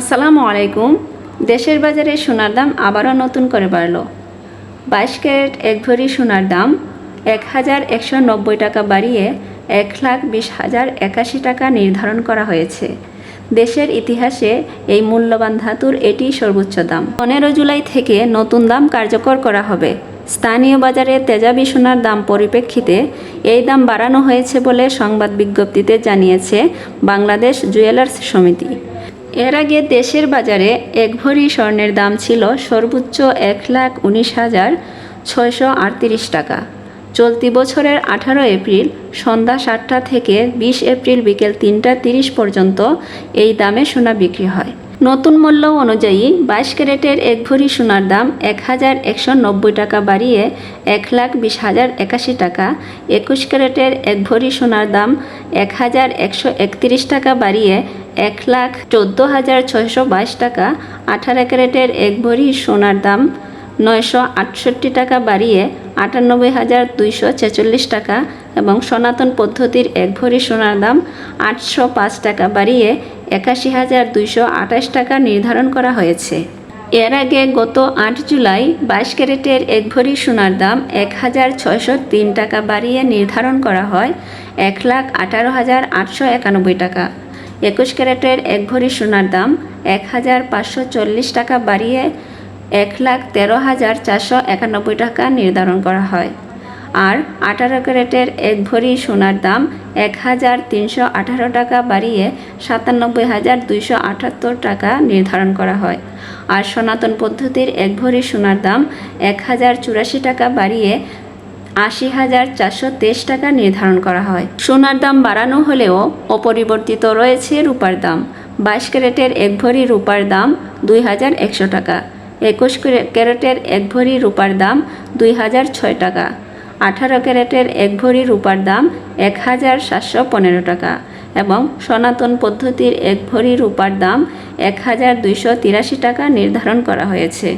আসসালামু আলাইকুম। দেশের বাজারে সোনার দাম আবারও নতুন করে বাড়ল। বাইশ ক্যারেট এক ভরি সোনার দাম এক হাজার একশো নব্বই টাকা বাড়িয়ে এক লাখ বিশ হাজার একাশি টাকা নির্ধারণ করা হয়েছে। দেশের ইতিহাসে এই মূল্যবান ধাতুর এটি সর্বোচ্চ দাম। পনেরো জুলাই থেকে নতুন দাম কার্যকর করা হবে। স্থানীয় বাজারে তেজাবি সোনার দাম পরিপ্রেক্ষিতে এই দাম বাড়ানো হয়েছে বলে সংবাদ বিজ্ঞপ্তিতে জানিয়েছে বাংলাদেশ জুয়েলার্স সমিতি। এর আগে দেশের বাজারে এক ভরি স্বর্ণের দাম ছিল সর্বোচ্চ এক লাখ উনিশ হাজার ছয়শো আটত্রিশ টাকা। চলতি বছরের আঠারো এপ্রিল সন্ধ্যা সাতটা থেকে বিশ এপ্রিল বিকেল তিনটা তিরিশ পর্যন্ত এই দামে সোনা বিক্রি হয়। নতুন মূল্য অনুযায়ী বাইশ ক্যারেটের এক ভরি সোনার দাম এক হাজার একশো নব্বই টাকা বাড়িয়ে এক লাখ বিশ হাজার একাশি টাকা। একুশ ক্যারেটের এক ভরি সোনার দাম এক হাজার একশো একত্রিশ টাকা বাড়িয়ে এক লাখ চোদ্দ হাজার ছয়শো বাইশ টাকা, আঠারো ক্যারেটের এক ভরি সোনার দাম নয়শো আটষট্টি টাকা বাড়িয়ে আটানব্বই হাজার দুইশো ছেচল্লিশ টাকা এবং সনাতন পদ্ধতির এক ভরি সোনার দাম আটশো পাঁচ টাকা বাড়িয়ে একাশি হাজার দুইশো আঠাশ টাকা নির্ধারণ করা হয়েছে। এর আগে গত আট জুলাই বাইশ ক্যারেটের এক ভরি সোনার দাম এক হাজার ছয়শো তিন টাকা বাড়িয়ে নির্ধারণ করা হয় এক লাখ আঠারো হাজার আটশো একানব্বই টাকা। একুশ ক্যারেটের এক ভরি সোনার দাম এক হাজার পাঁচশো চল্লিশ টাকা বাড়িয়ে এক লাখ তেরো হাজার চারশো একানব্বই টাকা নির্ধারণ করা হয়। আর আঠারো ক্যারেটের এক ভরি সোনার দাম এক হাজার তিনশো আঠারো টাকা বাড়িয়ে সাতানব্বই হাজার দুইশো আটাত্তর টাকা নির্ধারণ করা হয়। আর সনাতন পদ্ধতির এক ভরি সোনার দাম এক হাজার চুরাশি টাকা বাড়িয়ে আশি হাজার চারশো তেইশ টাকা নির্ধারণ করা হয়। সোনার দাম বাড়ানো হলেও অপরিবর্তিত রয়েছে রূপার দাম। বাইশ ক্যারেটের এক ভরি রূপার দাম দুই হাজার একশো টাকা। একুশ ক্যারেটের এক ভরি রূপার দাম দুই হাজার ছয় টাকা। আঠারো ক্যারেটের এক ভরি রূপার দাম এক হাজার সাতশো পনেরো টাকা এবং সনাতন পদ্ধতির এক ভরি রূপার দাম এক হাজার দুইশো তিরাশি টাকা নির্ধারণ করা হয়েছে।